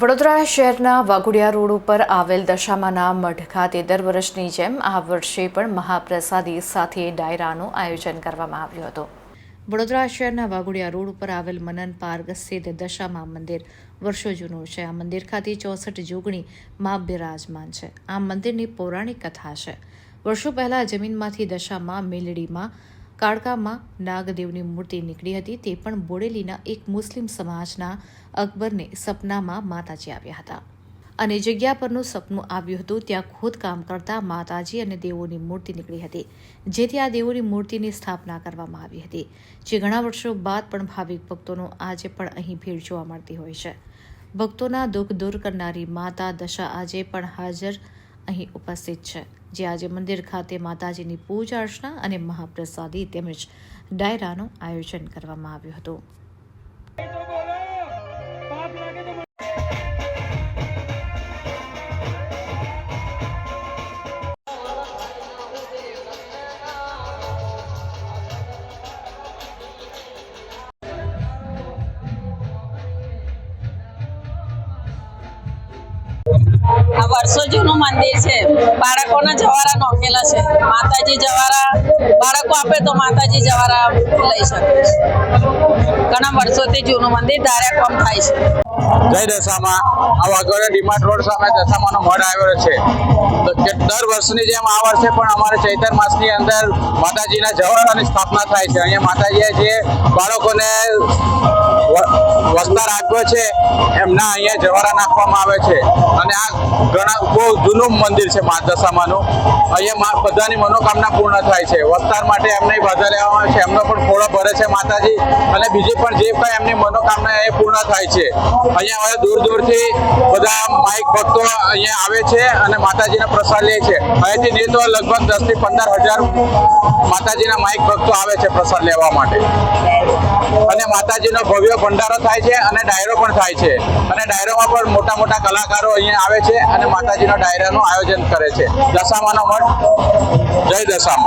વડોદરા શહેરના વાઘોડિયા રોડ ઉપર આવેલ દશામાના મઢ ખાતે દર વર્ષની જેમ આ વર્ષે પણ મહાપ્રસાદી સાથે ડાયરાનું આયોજન કરવામાં આવ્યું હતું. વડોદરા શહેરના વાઘોડિયા રોડ ઉપર આવેલ મનન પાર્ક સ્થિત દશામા મંદિર વર્ષો જૂનું છે. આ મંદિર ખાતે ચોસઠ જોગણી મા બિરાજમાન છે. આ મંદિરની પૌરાણિક કથા છે. વર્ષો પહેલાં જમીનમાંથી દશામાં મેલડીમાં કાળકામાં નાગદેવની મૂર્તિ નીકળી હતી તે પણ બોડેલીના એક મુસ્લિમ સમાજના અકબરને સપનામાં માતાજી આવ્યા હતા. અને જગ્યા પરનું સપનું આવ્યું હતું, ત્યાં ખોદકામ કરતા માતાજી અને દેવોની મૂર્તિ નીકળી હતી, જેથી આ દેવોની મૂર્તિની સ્થાપના કરવામાં આવી હતી, જે ઘણા વર્ષો બાદ પણ ભાવિક ભક્તોનો આજે પણ અહીં ભીડ જોવા મળતી હોય છે. ભક્તોના દુઃખ દૂર કરનારી માતા દશા આજે પણ હાજર અહીં ઉપસ્થિત છે. જે આજે મંદિર ખાતે માતાજીની પૂજા અર્ચના અને મહાપ્રસાદી તેમજ ડાયરાનું આયોજન કરવામાં આવ્યું હતું. આ વર્ષો જૂનું મંદિર છે. બાળકોના જવારા નોખેલા છે. માતાજી જવારા, બાળકો આપે તો માતાજી જવારા લઈ શકે છે. ઘણા વર્ષોથી જૂનું મંદિર ધારે કોમ થાય છે. જય દશામાં. આ વાઘોડિયા ડીમાર્ટ રોડ સામે દશામાનો મઢ આવ્યો છે. તો દર વર્ષની જેમ આ વર્ષે પણ અમારે ચૈતર માસની અંદર માતાજીના જવારાની સ્થાપના થાય છે. અહીંયા માતાજીએ જે બાળકોને વસ્તા રાખ્યો છે, એમના અહીંયા જવારા નાખવામાં આવે છે. અને આ ઘણા બહુ જૂનું મંદિર છે મા દશામાનું. અહીંયા બધાની મનોકામના પૂર્ણ થાય છે. વસ્તાર માટે એમને બાધા લેવામાં આવે છે. એમનો પણ ખોળો ભરે છે માતાજી. અને બીજી પણ જે કાંઈ એમની મનોકામના એ પૂર્ણ થાય છે. અહીંયા હવે દૂર દૂરથી બધા માઇક ભક્તો અહીંયા આવે છે અને માતાજીના પ્રસાદ લે છે. અહીંથી નહીં તો લગભગ દસથી પંદર હજાર માતાજીના માઇક ભક્તો આવે છે પ્રસાદ લેવા માટે. અને માતાજીનો ભવ્ય ભંડારો થાય છે અને ડાયરો પણ થાય છે. અને ડાયરોમાં પણ મોટા મોટા કલાકારો અહીંયા આવે છે અને માતાજીનો ડાયરાનું આયોજન કરે છે. દશામાનો મઠ. જય દશામાં.